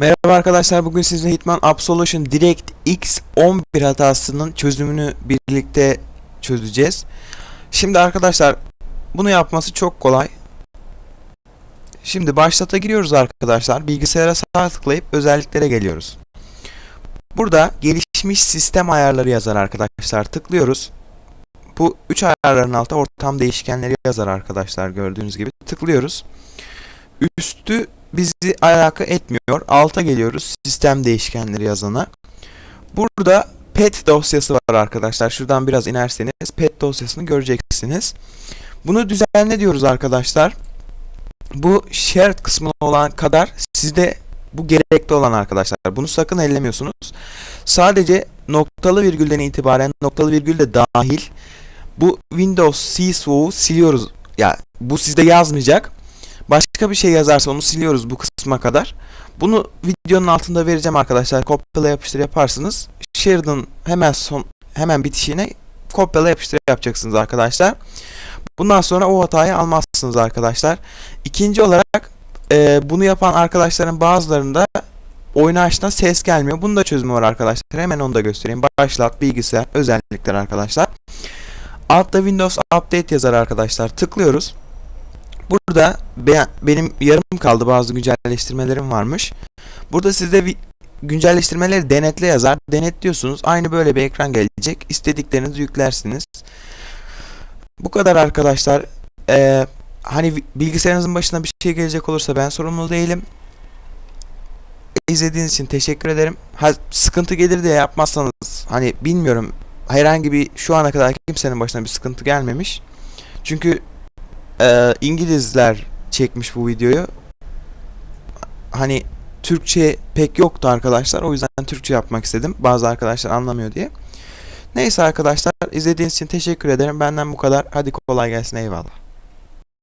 Merhaba arkadaşlar bugün sizinle Hitman Absolution Direct X 11 hatasının çözümünü birlikte çözeceğiz. Şimdi arkadaşlar bunu yapması çok kolay. Şimdi başlata giriyoruz arkadaşlar. Bilgisayara sağ tıklayıp özelliklere geliyoruz. Burada gelişmiş sistem ayarları yazar arkadaşlar. Tıklıyoruz. Bu 3 ayarların altında ortam değişkenleri yazar arkadaşlar gördüğünüz gibi. Tıklıyoruz. Üstü bizi alaka etmiyor. Alta geliyoruz sistem değişkenleri yazana. Burada pet dosyası var arkadaşlar. Şuradan biraz inerseniz pet dosyasını göreceksiniz. Bunu düzenle diyoruz arkadaşlar. Bu shared kısmı olan kadar sizde bu gerekli olan arkadaşlar. Bunu sakın ellemiyorsunuz. Sadece noktalı virgülden itibaren noktalı virgül de dahil bu Windows CSO'u siliyoruz. Ya bu sizde yazmayacak. Başka bir şey yazarsa onu siliyoruz bu kısma kadar. Bunu videonun altında vereceğim arkadaşlar. Kopyala yapıştır yaparsınız. Shared'ın hemen son hemen bitişine kopyala yapıştır yapacaksınız arkadaşlar. Bundan sonra o hatayı almazsınız arkadaşlar. İkinci olarak e, bunu yapan arkadaşların bazılarında açtığında ses gelmiyor. Bunun da çözümü var arkadaşlar. Hemen onu da göstereyim. Başlat bilgisayar özellikler arkadaşlar. Altta Windows Update yazar arkadaşlar. Tıklıyoruz. Burada be- benim yarım kaldı bazı güncelleştirmelerim varmış. Burada sizde güncelleştirmeleri denetle yazar. Denetliyorsunuz. Aynı böyle bir ekran gelecek. İstediklerinizi yüklersiniz. Bu kadar arkadaşlar. Ee, hani bilgisayarınızın başına bir şey gelecek olursa ben sorumlu değilim. İzlediğiniz için teşekkür ederim. Ha, sıkıntı gelir diye yapmazsanız hani bilmiyorum herhangi bir şu ana kadar kimsenin başına bir sıkıntı gelmemiş. Çünkü e, İngilizler çekmiş bu videoyu. Hani Türkçe pek yoktu arkadaşlar. O yüzden Türkçe yapmak istedim. Bazı arkadaşlar anlamıyor diye. Neyse arkadaşlar izlediğiniz için teşekkür ederim. Benden bu kadar. Hadi kolay gelsin. Eyvallah.